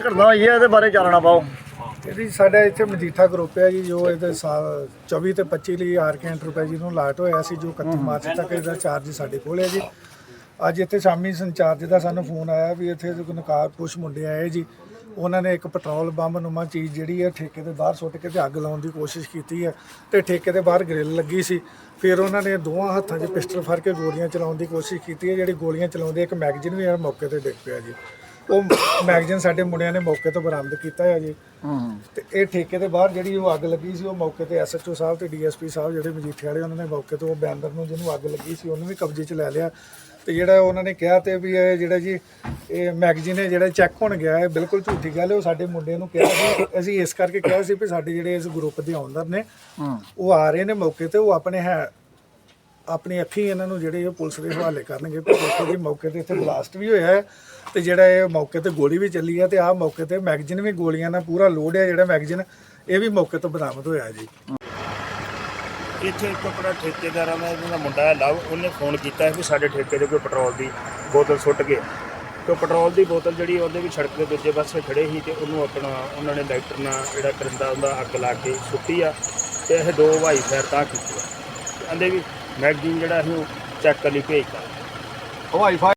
ਘਟਨਾ ਹੋਈ ਹੈ ਇਹਦੇ ਬਾਰੇ ਚਾਨਣਾ ਪਾਓ? ਇਹਦੀ ਸਾਡਾ ਇੱਥੇ ਮਜੀਠਾ ਗਰੁੱਪ ਹੈ ਜੀ ਜੋ ਇਹਦੇ ਸਾਲ 24 ਤੇ 25 ਲਈ ਆਰਕੈਂਟ ਰੁਪਏ ਜੀ ਨੂੰ ਲਾਟ ਹੋਇਆ ਸੀ ਜੋ 31 ਮਾਰਚ ਤੱਕ ਇਹਦਾ ਚਾਰਜ ਸਾਡੇ ਕੋਲ ਹੈ ਜੀ। ਅੱਜ ਇੱਥੇ ਸ਼ਾਮੀ ਸੰਚਾਰਜ ਦਾ ਸਾਨੂੰ ਫੋਨ ਆਇਆ ਵੀ ਇੱਥੇ ਨਕਾਰ ਕੁਛ ਮੁੰਡੇ ਆਏ ਜੀ। ਉਹਨਾਂ ਨੇ ਇੱਕ ਪੈਟਰੋਲ ਬੰਬ ਨੁਮਾ ਚੀਜ਼ ਜਿਹੜੀ ਹੈ ਠੇਕੇ ਦੇ ਬਾਹਰ ਸੁੱਟ ਕੇ ਤੇ ਅੱਗ ਲਾਉਣ ਦੀ ਕੋਸ਼ਿਸ਼ ਕੀਤੀ ਹੈ ਤੇ ਠੇਕੇ ਦੇ ਬਾਹਰ ਗ੍ਰਿਲ ਲੱਗੀ ਸੀ। ਫਿਰ ਉਹਨਾਂ ਨੇ ਦੋਵਾਂ ਹੱਥਾਂ 'ਚ ਪਿਸਟਲ ਫੜ ਕੇ ਗੋਲੀਆਂ ਚਲਾਉਣ ਦੀ ਕੋਸ਼ਿਸ਼ ਕੀਤੀ ਹੈ। ਜਿਹੜੀ ਗੋਲੀਆਂ ਚਲਾਉਂਦੇ ਇੱਕ ਮੈਗਜ਼ੀਨ ਵੀ ਆ ਮੌਕੇ ਤੇ ਡਿੱਗ ਪਿਆ ਜੀ। ਉਹ ਮੈਗਜ਼ੀਨ ਸਾਡੇ ਮੁੰਡਿਆਂ ਨੇ ਮੌਕੇ ਤੋਂ ਬਰਾਮਦ ਕੀਤਾ ਹੈ ਜੀ। ਤੇ ਇਹ ਠੇਕੇ ਦੇ ਬਾਹਰ ਜਿਹੜੀ ਉਹ ਅੱਗ ਲੱਗੀ ਸੀ ਉਹ ਮੌਕੇ ਤੇ ਐਸਐਚਓ ਸਾਹਿਬ ਤੇ ਡੀਐਸਪੀ ਸਾਹਿਬ ਜਿਹੜੇ ਮਜੀਠੇ ਵਾਲੇ ਉਹਨਾਂ ਨੇ ਮੌਕੇ ਤੋਂ ਉਹ ਬੈਨਰ ਨੂੰ ਜਿਹਨੂੰ ਅੱਗ ਲੱਗੀ ਸੀ ਉਹਨੂੰ ਵੀ ਕਬਜ਼ੇ 'ਚ ਲੈ ਲਿਆ। ਤੇ ਜਿਹੜਾ ਉਹਨਾਂ ਨੇ ਕਿਹਾ ਤੇ ਵੀ ਇਹ ਜਿਹੜਾ ਜੀ ਇਹ ਮੈਗਜ਼ੀਨ ਹੈ ਜਿਹੜਾ ਚੈੱਕ ਹੋਣ ਗਿਆ ਹੈ ਬਿਲਕੁਲ ਝੂਠੀ ਗੱਲ ਹੈ ਉਹ ਸਾਡੇ ਮੁੰਡੇ ਨੂੰ ਕਿਹਾ ਸੀ। ਅਸੀਂ ਇਸ ਕਰਕੇ ਕਿਹਾ ਸੀ ਵੀ ਸਾਡੇ ਜਿਹੜੇ ਇਸ ਗਰੁੱਪ ਦੇ ਓਨਰ ਨੇ ਉਹ ਆ ਰਹੇ ਨੇ ਮੌਕੇ ਤੇ ਉਹ ਆਪਣੇ ਹੈ ਆਪਣੀ ਅੱਖੀਂ ਇਹਨਾਂ ਨੂੰ ਜਿਹੜੇ ਇਹ ਪੁਲਿਸ ਦੇ ਹਵਾਲੇ ਕਰਨਗੇ ਪਰ ਦੇਖੋ ਜੀ ਮੌਕੇ ਤੇ ਇੱਥੇ ਬਲਾਸਟ ਵੀ ਹੋਇਆ ਹੈ ਤੇ ਜਿਹੜਾ ਇਹ ਮੌਕੇ ਤੇ ਗੋਲੀ ਵੀ ਚੱਲੀ ਹੈ ਤੇ ਆਹ ਮੌਕੇ ਤੇ ਮੈਗਜ਼ੀਨ ਵੀ ਗੋਲੀਆਂ ਨਾਲ ਪੂਰਾ ਲੋਡ ਹੈ ਜਿਹੜਾ ਮੈਗਜ਼ੀਨ ਇਹ ਵੀ ਮੌਕੇ ਤੋਂ ਬਰਾਮਦ ਹੋਇਆ ਜੀ। ਇੱਥੇ ਇੱਕ ਆਪਣਾ ਠੇਕੇਦਾਰਾਂ ਦਾ ਇਹਨਾਂ ਦਾ ਮੁੰਡਾ ਹੈ, ਲਵ, ਉਹਨੇ ਫੋਨ ਕੀਤਾ ਹੈ ਵੀ ਸਾਡੇ ਠੇਕੇ ਦੇ ਕੋਈ ਪੈਟਰੋਲ ਦੀ ਬੋਤਲ ਸੁੱਟ ਗਏ ਤੇ ਪੈਟਰੋਲ ਦੀ ਬੋਤਲ ਜਿਹੜੀ ਉਹਦੇ ਵੀ ਸੜਕ ਦੇ ਦੂਜੇ ਪਾਸੇ ਖੜੇ ਸੀ ਤੇ ਉਹਨੂੰ ਆਪਣਾ, ਉਹਨਾਂ ਨੇ ਲਾਈਟਰ ਨਾਲ ਜਿਹੜਾ ਕਰਿੰਦਾ ਉਹਦਾ ਅੱਗ ਲਾ ਕੇ ਸੁੱਟੀ ਆ ਤੇ ਇਹ ਦੋ ਭਾਈ ਫੇਰ ਤਾਂ ਕੀਤੀ ਆ। ਕਹਿੰਦੇ ਵੀ ਮੈਗਜ਼ੀਨ ਜਿਹੜਾ ਅਸੀਂ ਚੈੱਕ ਕਰਨ ਲਈ ਭੇਜਤਾ ਹਵਾਈ